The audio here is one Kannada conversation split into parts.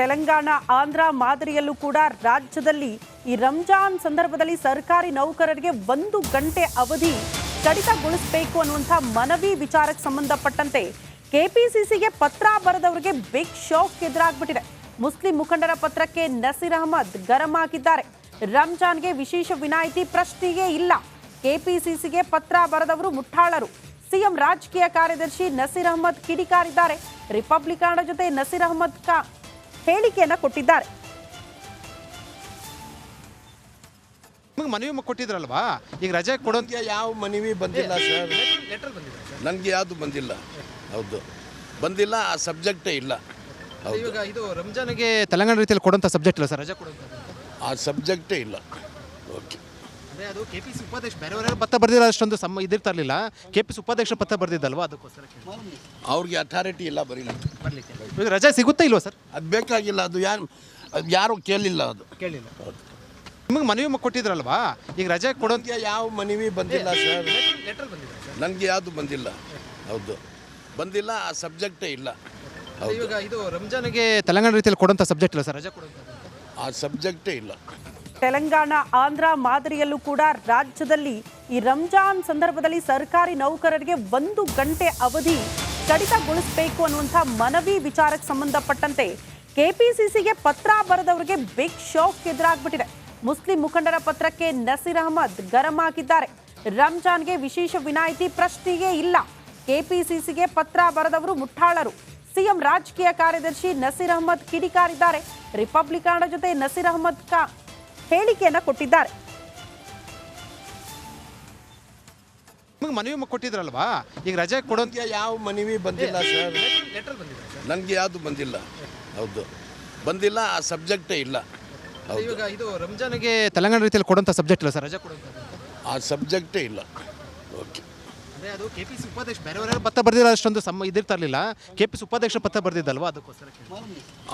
ತೆಲಂಗಾಣ, ಆಂಧ್ರ ಮಾದರಿಯಲ್ಲೂ ಕೂಡ ರಾಜ್ಯದಲ್ಲಿ ಈ ರಂಜಾನ್ ಸಂದರ್ಭದಲ್ಲಿ ಸರ್ಕಾರಿ ನೌಕರರಿಗೆ ಒಂದು ಗಂಟೆ ಅವಧಿ ಕಡಿತಗೊಳಿಸಬೇಕು ಅನ್ನುವಂಥ ಮನವಿ ವಿಚಾರಕ್ಕೆ ಸಂಬಂಧಪಟ್ಟಂತೆ ಕೆಪಿಸಿಸಿಗೆ ಪತ್ರ ಬರೆದವರಿಗೆ ಬಿಗ್ ಶಾಕ್ ಎದುರಾಗ್ಬಿಟ್ಟಿದೆ. ಮುಸ್ಲಿಂ ಮುಖಂಡರ ಪತ್ರಕ್ಕೆ ನಸೀರ್ ಅಹಮದ್ ಗರಂ ಆಗಿದ್ದಾರೆ. ರಂಜಾನ್ಗೆ ವಿಶೇಷ ವಿನಾಯಿತಿ ಪ್ರಶ್ನೆಯೇ ಇಲ್ಲ. ಕೆಪಿಸಿಸಿಗೆ ಪತ್ರ ಬರೆದವರು ಮುಠಾಳರು ಸಿಎಂ ರಾಜಕೀಯ ಕಾರ್ಯದರ್ಶಿ ನಸೀರ್ ಅಹಮದ್ ಕಿಡಿಕಾರಿದ್ದಾರೆ. ರಿಪಬ್ಲಿಕನ್ ಜೊತೆ ನಸೀರ್ ಅಹಮದ್ ಕಾ ಹೇಳಿಕೆಯನ್ನ ಕೊಟ್ಟಿದ್ದಾರೆ. ನಿಮಗೆ ಮನವಿ ಕೊಟ್ಟಿದ್ರಲ್ವಾ? ಈಗ ರಜೆ ನನಗೆ ಯಾವ ಮನವಿ ಬಂದಿಲ್ಲ ಸರ್. ನನಗೆ ಯಾವುದು ಬಂದಿಲ್ಲ. ಹೌದು. ಬಂದಿಲ್ಲ ಆ ಸಬ್ಜೆಕ್ಟೇ ಇಲ್ಲ. ಹೌದು. ಇದು ರಂಜಾನ್ಗೆ ತೆಲಂಗಾಣ ರೀತಿಯಲ್ಲಿ ಕೊಡೋಂಥ ಸಬ್ಜೆಕ್ಟ್ ಇಲ್ಲ ಸರ್ ರಜೆ ಕೊಡೋಂಥ ಆ ಸಬ್ಜೆಕ್ಟೇ ಇಲ್ಲ. ಅದೇ ಅದು ಕೆ ಪಿ ಸಿ ಉಪಾಧ್ಯಕ್ಷ ಬೇರೆಯವರೆಲ್ಲ ಪತ್ರ ಬರ್ದಿಲ್ಲ ಅಷ್ಟೊಂದು ಸಮ ಇದಿರ್ತಾರಲಿಲ್ಲ ಕೆ ಪಿ ಸಿ ಉಪಾಧ್ಯಕ್ಷ ಪತ್ರ ಬರ್ದಿದ್ದಲ್ವಾ? ಅದಕ್ಕೋಸ್ಕರ. ಅವ್ರಿಗೆ ಅಥಾರಿಟಿ ಇಲ್ಲ ಬರೀಲಿ ಬರ್ಲಿಕ್ಕೆ ಇವಾಗ ರಜೆ ಸಿಗುತ್ತಾ ಇಲ್ವಾ ಸರ್? ಅದು ಬೇಕಾಗಿಲ್ಲ ಅದು ಯಾರು ಅದು ಯಾರೂ ಕೇಳಿಲ್ಲ ಅದು. ಕೇಳಿಲ್ಲ. ನಿಮಗೆ ಮನವಿ ಕೊಟ್ಟಿದ್ರಲ್ವಾ? ಈಗ ರಜೆ ಕೊಡೋಂತ ಯಾವ ಮನವಿ ಬಂದಿಲ್ಲ ಸರ್. ಲೆಟರ್ ಬಂದಿದೆ ನನಗೆ ಯಾವುದು ಬಂದಿಲ್ಲ. ಹೌದು. ಬಂದಿಲ್ಲ ಆ ಸಬ್ಜೆಕ್ಟೇ ಇಲ್ಲ. ಇವಾಗ ಇದು ರಂಜಾನ್ಗೆ ತೆಲಂಗಾಣ ರೀತಿಯಲ್ಲಿ ಕೊಡೋಂಥ ಸಬ್ಜೆಕ್ಟ್ ಇಲ್ಲ ಸರ್ ರಜೆ ಕೊಡೋಂಥ ಆ ಸಬ್ಜೆಕ್ಟೇ ಇಲ್ಲ. ತೆಲಂಗಾಣ, ಆಂಧ್ರ ಮಾದರಿಯಲ್ಲೂ ಕೂಡ ರಾಜ್ಯದಲ್ಲಿ ಈ ರಂಜಾನ್ ಸಂದರ್ಭದಲ್ಲಿ ಸರ್ಕಾರಿ ನೌಕರರಿಗೆ ಒಂದು ಗಂಟೆ ಅವಧಿ ಕಡಿತಗೊಳಿಸಬೇಕು ಅನ್ನುವಂಥ ಮನವಿ ವಿಚಾರಕ್ಕೆ ಸಂಬಂಧಪಟ್ಟಂತೆ ಕೆಪಿಸಿಸಿಗೆ ಪತ್ರ ಬರೆದವರಿಗೆ ಬಿಗ್ ಶಾಕ್ ಎದುರಾಗ್ಬಿಟ್ಟಿದೆ. ಮುಸ್ಲಿಂ ಮುಖಂಡರ ಪತ್ರಕ್ಕೆ ನಸೀರ್ ಅಹಮದ್ ಗರಂ ಆಗಿದ್ದಾರೆ ರಂಜಾನ್ಗೆ ವಿಶೇಷ ವಿನಾಯಿತಿ ಪ್ರಶ್ನೆಯೇ ಇಲ್ಲ. ಕೆಪಿಸಿಸಿಗೆ ಪತ್ರ ಬರೆದವರು ಮುಠಾಳರು ಸಿಎಂ ರಾಜಕೀಯ ಕಾರ್ಯದರ್ಶಿ ನಸೀರ್ ಅಹಮದ್ ಕಿಡಿಕಾರಿದ್ದಾರೆ. ರಿಪಬ್ಲಿಕನ್ ಜೊತೆ ನಸೀರ್ ಅಹಮದ್ ಕಾ ಹೇಳಿಕೆಯನ್ನ ಕೊಟ್ಟಿದ್ದಾರೆ. ನಿಮಗೆ ಮನವಿ ಕೊಟ್ಟಿದ್ರಲ್ವಾ? ಈಗ ರಜೆ ಕೊಡೋಂತ ಯಾವ ಮನವಿ ಬಂದಿಲ್ಲ ಸರ್. ಲೆಟರ್ ಬಂದಿದೆ ನನಗೆ ಯಾವುದು ಬಂದಿಲ್ಲ. ಹೌದು. ಬಂದಿಲ್ಲ ಆ ಸಬ್ಜೆಕ್ಟೇ ಇಲ್ಲ. ಹೌದು. ಇವಾಗ ಇದು ರಂಜಾನ್ಗೆ ತೆಲಂಗಾಣ ರೀತಿಯಲ್ಲಿ ಕೊಡೋಂಥ ಸಬ್ಜೆಕ್ಟ್ ಇಲ್ಲ ಸರ್ ರಜೆ ಕೊಡೋಂಥ ಆ ಸಬ್ಜೆಕ್ಟೇ ಇಲ್ಲ. ಓಕೆ. ಅದೇ ಅದು ಕೆ ಪಿ ಸಿ ಉಪಾಧ್ಯಕ್ಷ ಬೇರೆಯವರೆಲ್ಲ ಪತ್ರ ಬರ್ದಿಲ್ಲ ಅಷ್ಟೊಂದು ಸಮ ಇದಿರ್ತಾ ಇರಲಿಲ್ಲ. ಕೆ ಪಿ ಸಿ ಉಪಾಧ್ಯಕ್ಷ ಪತ್ರ ಬರ್ದಿದ್ದಲ್ವಾ? ಅದಕ್ಕೋಸ್ಕರ.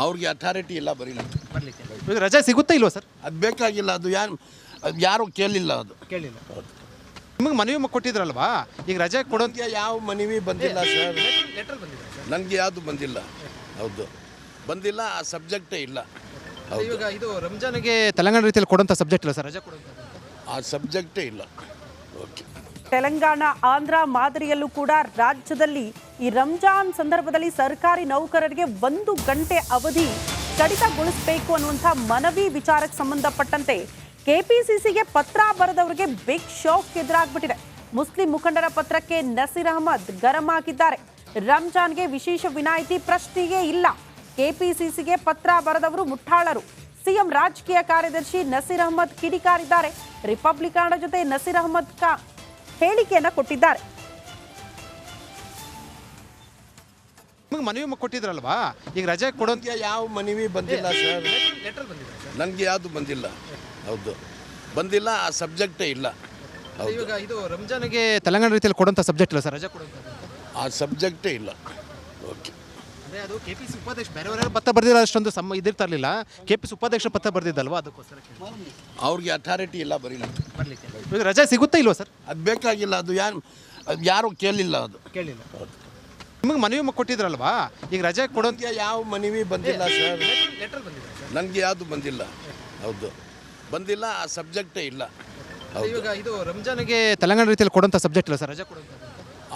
ಅವ್ರಿಗೆ ಅಥಾರಿಟಿ ಇಲ್ಲ ಬರೀ ಬರ್ಲಿಕ್ಕೆ ರಜೆ ಸಿಗುತ್ತಾ ಇಲ್ವಾ ಸರ್? ಅದು ಬೇಕಾಗಿಲ್ಲ ಅದು ಯಾರು ಅದು ಯಾರೂ ಕೇಳಿಲ್ಲ ಅದು. ಕೇಳಿಲ್ಲ. ನಿಮಗೆ ಮನವಿ ಕೊಟ್ಟಿದ್ರಲ್ವಾ? ಈಗ ರಜೆ ಕೊಡೋದಕ್ಕೆ ಯಾವ ಮನವಿ ಬಂದಿಲ್ಲ ಸರ್. ಲೆಟರ್ ಬಂದಿದೆ ನನಗೆ ಯಾವುದು ಬಂದಿಲ್ಲ. ಹೌದು. ಬಂದಿಲ್ಲ ಆ ಸಬ್ಜೆಕ್ಟೇ ಇಲ್ಲ. ಇವಾಗ ಇದು ರಂಜಾನ್ಗೆ ತೆಲಂಗಾಣ ರೀತಿಯಲ್ಲಿ ಕೊಡೋಂಥ ಸಬ್ಜೆಕ್ಟ್ ಇಲ್ಲ ಸರ್ ರಜೆ ಕೊಡೋಂಥ ಆ ಸಬ್ಜೆಕ್ಟೇ ಇಲ್ಲ. ತೆಲಂಗಾಣ, ಆಂಧ್ರ ಮಾದರಿಯಲ್ಲೂ ಕೂಡ ರಾಜ್ಯದಲ್ಲಿ ಈ ರಂಜಾನ್ ಸಂದರ್ಭದಲ್ಲಿ ಸರ್ಕಾರಿ ನೌಕರರಿಗೆ ಒಂದು ಗಂಟೆ ಅವಧಿ ಕಡಿತಗೊಳಿಸಬೇಕು ಅನ್ನುವಂಥ ಮನವಿ ವಿಚಾರಕ್ಕೆ ಸಂಬಂಧಪಟ್ಟಂತೆ ಕೆಪಿಸಿಸಿಗೆ ಪತ್ರ ಬರೆದವರಿಗೆ ಬಿಗ್ ಶಾಕ್ ಎದುರಾಗ್ಬಿಟ್ಟಿದೆ. ಮುಸ್ಲಿಂ ಮುಖಂಡರ ಪತ್ರಕ್ಕೆ ನಸೀರ್ ಅಹಮದ್ ಗರಂ ಹಾಕಿದ್ದಾರೆ ರಂಜಾನ್ಗೆ ವಿಶೇಷ ವಿನಾಯಿತಿ ಪ್ರಶ್ನೆಯೇ ಇಲ್ಲ. ಕೆಪಿಸಿಸಿಗೆ ಪತ್ರ ಬರೆದವರು ಮುಠಾಳರು ಸಿಎಂ ರಾಜಕೀಯ ಕಾರ್ಯದರ್ಶಿ ನಸೀರ್ ಅಹಮದ್ ಕಿಡಿಕಾರಿದ್ದಾರೆ. ರಿಪಬ್ಲಿಕನ್ ಜೊತೆ ನಸೀರ್ ಅಹಮದ್ ಕಾ ಹೇಳಿಕೆಯನ್ನ ಕೊಟ್ಟಿದ್ದಾರೆ. ನಿಮಗೆ ಮನವಿ ಕೊಟ್ಟಿದ್ರಲ್ವಾ? ಈಗ ರಜೆ ಕೊಡೋ ಯಾವ ಮನವಿ ಬಂದಿಲ್ಲ ಸರ್. ಲೆಟರ್ ಬಂದಿದೆ ನನಗೆ ಯಾವುದು ಬಂದಿಲ್ಲ. ಹೌದು. ಬಂದಿಲ್ಲ ಆ ಸಬ್ಜೆಕ್ಟೇ ಇಲ್ಲ. ಹೌದು. ಇವಾಗ ಇದು ರಂಜಾನ್ಗೆ ತೆಲಂಗಾಣ ರೀತಿಯಲ್ಲಿ ಕೊಡೋಂಥ ಸಬ್ಜೆಕ್ಟ್ ಇಲ್ಲ ಸರ್ ರಜೆ ಕೊಡೋಂಥ ಆ ಸಬ್ಜೆಕ್ಟೇ ಇಲ್ಲ. ಓಕೆ. ಅದೇ ಅದು ಕೆ ಪಿ ಸಿ ಉಪಾಧ್ಯಕ್ಷ ಬೇರೆಯವರೆಲ್ಲ ಪತ್ರ ಬರ್ದಿಲ್ಲ ಅಷ್ಟೊಂದು ಸಮ ಇದಿರ್ತಾ ಇರಲಿಲ್ಲ ಕೆ ಪಿ ಸಿ ಉಪಾಧ್ಯಕ್ಷ ಪತ್ರ ಬರ್ದಿದ್ದಲ್ವಾ ಅದಕ್ಕೋಸ್ಕರ. ಅವ್ರಿಗೆ ಅಥಾರಿಟಿ ಇಲ್ಲ ಬರೀ ಬರ್ಲಿಕ್ಕೆ ಇವಾಗ ರಜೆ ಸಿಗುತ್ತಾ ಇಲ್ವಾ ಸರ್? ಅದು ಬೇಕಾಗಿಲ್ಲ ಅದು ಯಾರು ಅದು ಯಾರೂ ಕೇಳಿಲ್ಲ ಅದು. ಕೇಳಿಲ್ಲ. ನಿಮಗೆ ಮನವಿ ಕೊಟ್ಟಿದ್ರಲ್ವಾ? ಈಗ ರಜೆ ನನಗೆ ಯಾವ ಮನವಿ ಬಂದಿಲ್ಲ ಸರ್. ಲೆಟರ್ ಬಂದಿದೆ ನನಗೆ ಯಾವುದು ಬಂದಿಲ್ಲ. ಹೌದು. ಬಂದಿಲ್ಲ ಆ ಸಬ್ಜೆಕ್ಟೇ ಇಲ್ಲ. ಇವಾಗ ಇದು ರಂಜಾನ್ಗೆ ತೆಲಂಗಾಣ ರೀತಿಯಲ್ಲಿ ಕೊಡೋಂಥ ಸಬ್ಜೆಕ್ಟ್ ಇಲ್ಲ ಸರ್ ರಜೆ ಕೊಡೋಂಥ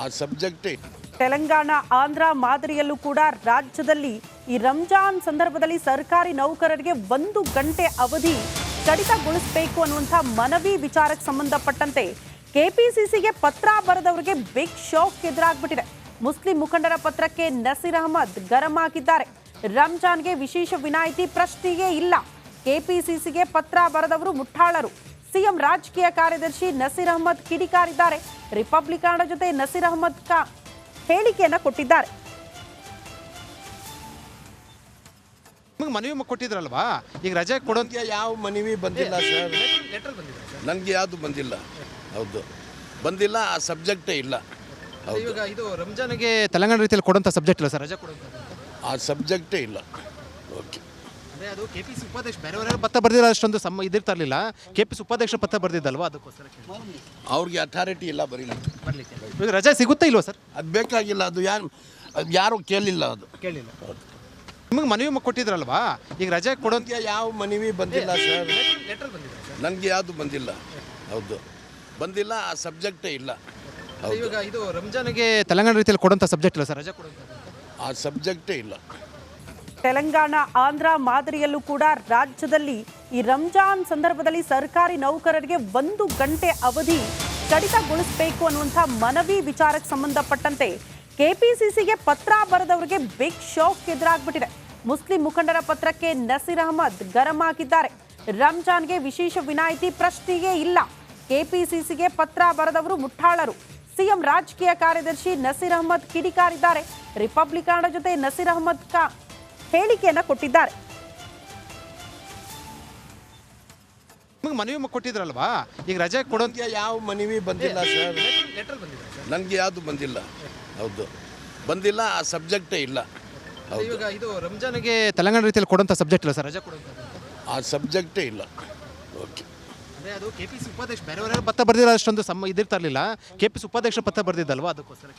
ಆ ಸಬ್ಜೆಕ್ಟೇ ತೆಲಂಗಾಣ, ಆಂಧ್ರ ಮಾದರಿಯಲ್ಲೂ ಕೂಡ ರಾಜ್ಯದಲ್ಲಿ ಈ ರಂಜಾನ್ ಸಂದರ್ಭದಲ್ಲಿ ಸರ್ಕಾರಿ ನೌಕರರಿಗೆ ಒಂದು ಗಂಟೆ ಅವಧಿ ಕಡಿತಗೊಳಿಸಬೇಕು ಅನ್ನುವಂಥ ಮನವಿ ವಿಚಾರಕ್ಕೆ ಸಂಬಂಧಪಟ್ಟಂತೆ ಕೆಪಿಸಿಸಿಗೆ ಪತ್ರ ಬರೆದವರಿಗೆ ಬಿಗ್ ಶಾಕ್ ಎದುರಾಗ್ಬಿಟ್ಟಿದೆ. ಮುಸ್ಲಿಂ ಮುಖಂಡರ ಪತ್ರಕ್ಕೆ ನಸೀರ್ ಅಹಮದ್ ಗರಂ ಹಾಕಿದ್ದಾರೆ ರಂಜಾನ್ಗೆ ವಿಶೇಷ ವಿನಾಯಿತಿ ಪ್ರಶ್ನೆಯೇ ಇಲ್ಲ. ಕೆಪಿಸಿಸಿಗೆ ಪತ್ರ ಬರೆದವರು ಮುಠಾಳರು ಸಿಎಂ ರಾಜಕೀಯ ಕಾರ್ಯದರ್ಶಿ ನಸೀರ್ ಅಹಮದ್ ಕಿಡಿಕಾರಿದ್ದಾರೆ. ರಿಪಬ್ಲಿಕನ್ ಜೊತೆ ನಸೀರ್ ಅಹಮದ್ ಕಾ ಹೇಳಿಕೆಯನ್ನ ಕೊಟ್ಟಿದ್ದಾರೆ. ನಿಮಗೆ ಮನವಿ ಕೊಟ್ಟಿದ್ರಲ್ವಾ? ಈಗ ರಜೆ ಕೊಡೋಂತ ಯಾವ ಮನವಿ ಬಂದಿಲ್ಲ ಸರ್. ಲೆಟರ್ ಬಂದಿದೆ ನನಗೆ ಯಾವುದು ಬಂದಿಲ್ಲ. ಹೌದು. ಬಂದಿಲ್ಲ ಆ ಸಬ್ಜೆಕ್ಟೇ ಇಲ್ಲ. ಹೌದು. ಇವಾಗ ಇದು ರಂಜಾನ್ಗೆ ತೆಲಂಗಾಣ ರೀತಿಯಲ್ಲಿ ಕೊಡೋಂಥ ಸಬ್ಜೆಕ್ಟ್ ಇಲ್ಲ ಸರ್ ರಜೆ ಕೊಡೋಂಥ ಆ ಸಬ್ಜೆಕ್ಟೇ ಇಲ್ಲ. ಓಕೆ. ಅದೇ ಅದು ಕೆ ಪಿ ಸಿ ಉಪಾಧ್ಯಕ್ಷ ಬೇರೆಯವರೆಲ್ಲ ಪತ್ರ ಬರ್ದಿಲ್ಲ ಅಷ್ಟೊಂದು ಸಮ ಇದಿರ್ತಾರಲಿಲ್ಲ ಕೆ ಪಿ ಸಿ ಉಪಾಧ್ಯಕ್ಷ ಪತ್ರ ಬರ್ದಿದ್ದಲ್ವಾ ಅದಕ್ಕೋಸ್ಕರ. ಅವ್ರಿಗೆ ಅಥಾರಿಟಿ ಇಲ್ಲ ಬರೀಲ್ಲ. ಬರ್ಲಿಕ್ಕೆ ರಜೆ ಸಿಗುತ್ತಾ ಇಲ್ವಾ ಸರ್? ಅದು ಬೇಕಾಗಿಲ್ಲ ಅದು ಯಾರು ಅದು ಯಾರೂ ಕೇಳಿಲ್ಲ ಅದು. ಕೇಳಿಲ್ಲ. ನಿಮಗೆ ಮನವಿ ಕೊಟ್ಟಿದ್ರಲ್ವಾ? ಈಗ ರಜೆ ಕೊಡೋದಕ್ಕೆ ಯಾವ ಮನವಿ ಬಂದಿಲ್ಲ ಸರ್. ಲೆಟರ್ ಬಂದಿದೆ ನನಗೆ ಯಾವುದು ಬಂದಿಲ್ಲ. ಹೌದು. ಬಂದಿಲ್ಲ ಆ ಸಬ್ಜೆಕ್ಟೇ ಇಲ್ಲ. ಇವಾಗ ಇದು ರಂಜಾನ್ಗೆ ತೆಲಂಗಾಣ ರೀತಿಯಲ್ಲಿ ಕೊಡೋಂಥ ಸಬ್ಜೆಕ್ಟ್ ಇಲ್ಲ ಸರ್ ರಜೆ ಕೊಡುವಂಥ ಆ ಸಬ್ಜೆಕ್ಟೇ ಇಲ್ಲ. ತೆಲಂಗಾಣ, ಆಂಧ್ರ ಮಾದರಿಯಲ್ಲೂ ಕೂಡ ರಾಜ್ಯದಲ್ಲಿ ಈ ರಂಜಾನ್ ಸಂದರ್ಭದಲ್ಲಿ ಸರ್ಕಾರಿ ನೌಕರರಿಗೆ ಒಂದು ಗಂಟೆ ಅವಧಿ ಕಡಿತಗೊಳಿಸಬೇಕು ಅನ್ನುವಂಥ ಮನವಿ ವಿಚಾರಕ್ಕೆ ಸಂಬಂಧಪಟ್ಟಂತೆ ಕೆಪಿಸಿಸಿಗೆ ಪತ್ರ ಬರೆದವರಿಗೆ ಬಿಗ್ ಶಾಕ್ ಎದುರಾಗ್ಬಿಟ್ಟಿದೆ. ಮುಸ್ಲಿಂ ಮುಖಂಡರ ಪತ್ರಕ್ಕೆ ನಸೀರ್ ಅಹಮದ್ ಗರಂ ಹಾಕಿದ್ದಾರೆ ರಂಜಾನ್ಗೆ ವಿಶೇಷ ವಿನಾಯಿತಿ ಪ್ರಶ್ನೆಯೇ ಇಲ್ಲ. ಕೆಪಿಸಿಸಿಗೆ ಪತ್ರ ಬರೆದವರು ಮುಠಾಳರು ಸಿಎಂ ರಾಜಕೀಯ ಕಾರ್ಯದರ್ಶಿ ನಸೀರ್ ಅಹಮದ್ ಕಿಡಿಕಾರಿದ್ದಾರೆ. ರಿಪಬ್ಲಿಕನ್ ಜೊತೆ ನಸೀರ್ ಅಹಮದ್ ಕಾ ಹೇಳಿಕೆಯನ್ನ ಕೊಟ್ಟಿದ್ದಾರೆ. ನಿಮಗೆ ಮನವಿ ಕೊಟ್ಟಿದ್ರಲ್ವಾ? ಈಗ ರಜೆ ಕೊಡೋ ಯಾವ ಮನವಿ ಬಂದಿಲ್ಲ ಸರ್. ಲೆಟರ್ ಬಂದಿದೆ ಸರ್? ನನಗೆ ಯಾವುದು ಬಂದಿಲ್ಲ. ಹೌದು. ಬಂದಿಲ್ಲ ಆ ಸಬ್ಜೆಕ್ಟೇ ಇಲ್ಲ. ಇವಾಗ ಇದು ರಂಜಾನ್ಗೆ ತೆಲಂಗಾಣ ರೀತಿಯಲ್ಲಿ ಕೊಡೋಂಥ ಸಬ್ಜೆಕ್ಟ್ ಇಲ್ಲ ಸರ್ ರಜೆ ಕೊಡುವಂಥ ಆ ಸಬ್ಜೆಕ್ಟೇ ಇಲ್ಲ. ಓಕೆ. ಅದೇ ಅದು ಕೆ ಪಿ ಸಿ ಉಪಾಧ್ಯಕ್ಷ ಬೇರೆಯವರೆಲ್ಲ ಪತ್ರ ಬರ್ದಿಲ್ಲ ಅಷ್ಟೊಂದು ಸಮ ಇದಿರ್ತಾ ಇರಲಿಲ್ಲ. ಕೆ ಪಿ ಸಿ ಉಪಾಧ್ಯಕ್ಷ ಪತ್ರ ಬರ್ದಿದ್ದಲ್ವಾ ಅದಕ್ಕೋಸ್ಕರ.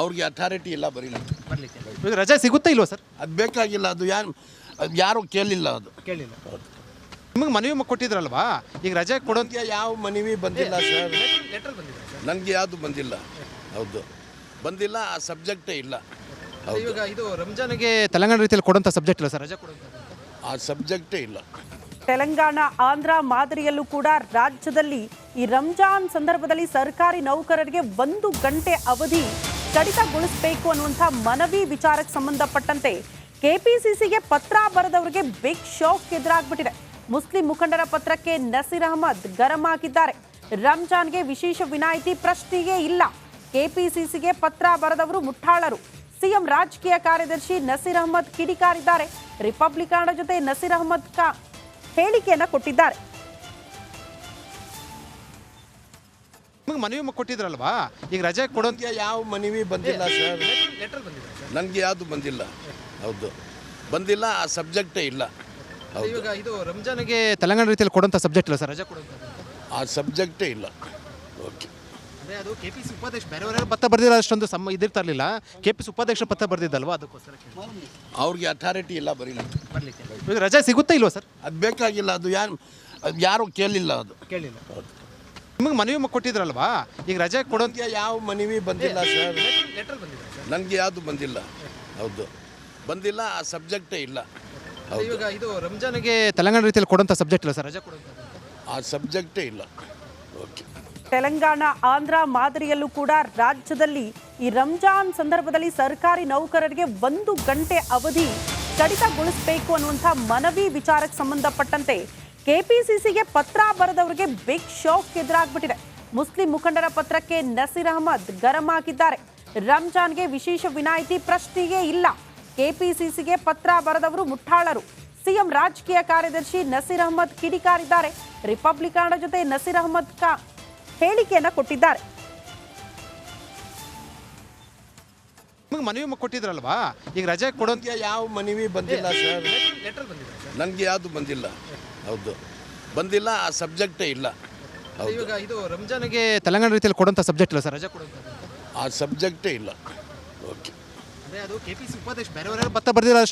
ಅವ್ರಿಗೆ ಅಥಾರಿಟಿ ಇಲ್ಲ ಬರೀಲಿ ಬರ್ಲಿಕ್ಕೆ ರಜೆ ಸಿಗುತ್ತಾ ಇಲ್ವಾ ಸರ್? ಅದು ಬೇಕಾಗಿಲ್ಲ ಅದು ಯಾರು ಅದು ಯಾರು ಕೇಳಿಲ್ಲ ಅದು. ಕೇಳಿಲ್ಲ. ನಿಮಗೆ ಮನವಿ ಕೊಟ್ಟಿದ್ರಲ್ವಾ? ಈಗ ರಜೆ ಕೊಡೋ ಯಾವ ಮನವಿ ಬಂದಿಲ್ಲ ಸರ್. ಲೆಟರ್ ಬಂದಿದೆ ನನಗೆ ಯಾವುದು ಬಂದಿಲ್ಲ. ಹೌದು. ಬಂದಿಲ್ಲ ಆ ಸಬ್ಜೆಕ್ಟೇ ಇಲ್ಲ. ಇವಾಗ ಇದು ರಂಜಾನ್ಗೆ ತೆಲಂಗಾಣ ರೀತಿಯಲ್ಲಿ ಕೊಡೋಂಥ ಸಬ್ಜೆಕ್ಟ್ ಇಲ್ಲ ಸರ್ ರಜೆ ಕೊಡುವಂಥ ಆ ಸಬ್ಜೆಕ್ಟೇ ಇಲ್ಲ. ತೆಲಂಗಾಣ, ಆಂಧ್ರ ಮಾದರಿಯಲ್ಲೂ ಕೂಡ ರಾಜ್ಯದಲ್ಲಿ ಈ ರಂಜಾನ್ ಸಂದರ್ಭದಲ್ಲಿ ಸರ್ಕಾರಿ ನೌಕರರಿಗೆ ಒಂದು ಗಂಟೆ ಅವಧಿ ಕಡಿತಗೊಳಿಸಬೇಕು ಅನ್ನುವಂಥ ಮನವಿ ವಿಚಾರಕ್ಕೆ ಸಂಬಂಧಪಟ್ಟಂತೆ ಕೆಪಿಸಿಸಿಗೆ ಪತ್ರ ಬರೆದವರಿಗೆ ಬಿಗ್ ಶಾಕ್ ಎದುರಾಗ್ಬಿಟ್ಟಿದೆ. ಮುಸ್ಲಿಂ ಮುಖಂಡರ ಪತ್ರಕ್ಕೆ ನಸೀರ್ ಅಹಮದ್ ಗರಂ ಹಾಕಿದ್ದಾರೆ ರಂಜಾನ್ಗೆ ವಿಶೇಷ ವಿನಾಯಿತಿ ಪ್ರಶ್ನೆಯೇ ಇಲ್ಲ. ಕೆಪಿಸಿಸಿಗೆ ಪತ್ರ ಬರೆದವರು ಮುಠಾಳರು ಸಿಎಂ ರಾಜಕೀಯ ಕಾರ್ಯದರ್ಶಿ ನಸೀರ್ ಅಹಮದ್ ಕಿಡಿಕಾರಿದ್ದಾರೆ. ರಿಪಬ್ಲಿಕನ್ ಜೊತೆ ನಸೀರ್ ಅಹಮದ್ ಕಾ ಹೇಳಿಕೆಯನ್ನ ಕೊಟ್ಟಿದ್ದಾರೆ. ನಿಮಗೆ ಮನವಿ ಕೊಟ್ಟಿದ್ರಲ್ವಾ? ಈಗ ರಜೆ ಕೊಡೋ ನನಗೆ ಯಾವ ಮನವಿ ಬಂದಿಲ್ಲ ಸರ್. ಲೆಟರ್ ಬಂದಿದೆ ಸರ್. ನನಗೆ ಯಾವುದು ಬಂದಿಲ್ಲ. ಹೌದು. ಬಂದಿಲ್ಲ ಆ ಸಬ್ಜೆಕ್ಟೇ ಇಲ್ಲ. ಹೌದು. ಇದು ರಂಜಾನ್ಗೆ ತೆಲಂಗಾಣ ರೀತಿಯಲ್ಲಿ ಕೊಡೋಂಥ ಸಬ್ಜೆಕ್ಟ್ ಇಲ್ಲ ಸರ್ ರಜೆ ಕೊಡುವಂಥ ಆ ಸಬ್ಜೆಕ್ಟೇ ಇಲ್ಲ. ಅದೇ ಅದು ಕೆ ಪಿ ಸಿ ಉಪಾಧ್ಯಕ್ಷ ಬೇರೆಯವರೆಲ್ಲ ಪತ್ರ ಬರ್ದಿಲ್ಲ ಅಷ್ಟೊಂದು ಸಮ ಇದಿರ್ತಾರಲಿಲ್ಲ ಕೆ ಪಿ ಸಿ ಉಪಾಧ್ಯಕ್ಷ ಪತ್ರ ಬರ್ದಿದ್ದಲ್ವಾ? ಅದಕ್ಕೋಸ್ಕರ. ಅವ್ರಿಗೆ ಅಥಾರಿಟಿ ಇಲ್ಲ ಬರೀಲಿ ಬರ್ಲಿಕ್ಕೆ ಇವಾಗ ರಜೆ ಸಿಗುತ್ತಾ ಇಲ್ವಾ ಸರ್? ಅದು ಬೇಕಾಗಿಲ್ಲ ಅದು ಯಾರು ಅದು ಯಾರು ಕೇಳಿಲ್ಲ ಅದು. ಕೇಳಿಲ್ಲ. ನಿಮಗೆ ಮನವಿ ಕೊಟ್ಟಿದ್ರಲ್ವಾ? ಈಗ ರಜೆ ಕೊಡೋ ಯಾವ ಮನವಿ ಬಂದಿಲ್ಲ ಸರ್. ಲೆಟರ್ ಬಂದಿದೆ ನನಗೆ ಯಾವುದು ಬಂದಿಲ್ಲ. ಹೌದು. ಬಂದಿಲ್ಲ ಆ ಸಬ್ಜೆಕ್ಟೇ ಇಲ್ಲ. ಹೌದು. ಇವಾಗ ಇದು ರಂಜಾನ್ಗೆ ತೆಲಂಗಾಣ ರೀತಿಯಲ್ಲಿ ಕೊಡೋಂಥ ಸಬ್ಜೆಕ್ಟ್ ಇಲ್ಲ ಸರ್ ರಜೆ ಕೊಡುವಂಥ ಆ ಸಬ್ಜೆಕ್ಟೇ ಇಲ್ಲ. ಓಕೆ. ತೆಲಂಗಾಣ, ಆಂಧ್ರ ಮಾದರಿಯಲ್ಲೂ ಕೂಡ ರಾಜ್ಯದಲ್ಲಿ ಈ ರಂಜಾನ್ ಸಂದರ್ಭದಲ್ಲಿ ಸರ್ಕಾರಿ ನೌಕರರಿಗೆ ಒಂದು ಗಂಟೆ ಅವಧಿ ಕಡಿತಗೊಳಿಸಬೇಕು ಅನ್ನುವಂಥ ಮನವಿ ವಿಚಾರಕ್ಕೆ ಸಂಬಂಧಪಟ್ಟಂತೆ ಕೆಪಿಸಿಸಿಗೆ ಪತ್ರ ಬರೆದವರಿಗೆ ಬಿಗ್ ಶಾಕ್ ಎದುರಾಗ್ಬಿಟ್ಟಿದೆ. ಮುಸ್ಲಿಂ ಮುಖಂಡರ ಪತ್ರಕ್ಕೆ ನಸೀರ್ ಅಹಮದ್ ಗರಂ ಹಾಕಿದ್ದಾರೆ. ರಂಜಾನ್ಗೆ ವಿಶೇಷ ವಿನಾಯಿತಿ ಪ್ರಶ್ನೆಯೇ ಇಲ್ಲ. ಕೆಪಿಸಿಸಿಗೆ ಪತ್ರ ಬರೆದವರು ಮುಠಾಳರು ಸಿಎಂ ರಾಜಕೀಯ ಕಾರ್ಯದರ್ಶಿ ನಸೀರ್ ಅಹಮದ್ ಕಿಡಿಕಾರಿದ್ದಾರೆ. ರಿಪಬ್ಲಿಕನ್ ಜೊತೆ ನಸೀರ್ ಅಹಮದ್ ಕಾ ಹೇಳಿಕೆಯನ್ನ ಕೊಟ್ಟಿದ್ದಾರೆ. ನಿಮಗೆ ಮನವಿ ಕೊಟ್ಟಿದ್ರಲ್ವಾ? ಈಗ ರಜೆ ಕೊಡೋ ಯಾವ ಮನವಿ ಬಂದಿಲ್ಲ ಸರ್. ಲೆಟರ್ ಬಂದಿದೆ ಸರ್. ನನಗೆ ಯಾವುದು ಬಂದಿಲ್ಲ. ಹೌದು. ಬಂದಿಲ್ಲ ಆ ಸಬ್ಜೆಕ್ಟೇ ಇಲ್ಲ. ಹೌದು. ಇವಾಗ ಇದು ರಂಜಾನ್ಗೆ ತೆಲಂಗಾಣ ರೀತಿಯಲ್ಲಿ ಕೊಡೋಂಥ ಸಬ್ಜೆಕ್ಟ್ ಇಲ್ಲ ಸರ್ ರಜೆ ಕೊಡುವಂಥ ಆ ಸಬ್ಜೆಕ್ಟೇ ಇಲ್ಲ. ಓಕೆ. ಅದೇ ಅದು ಕೆ ಪಿ ಸಿ ಉಪಾಧ್ಯಕ್ಷ ಬೇರೆಯವರೆಲ್ಲ ಪತ್ರ ಬರ್ದಿಲ್ಲ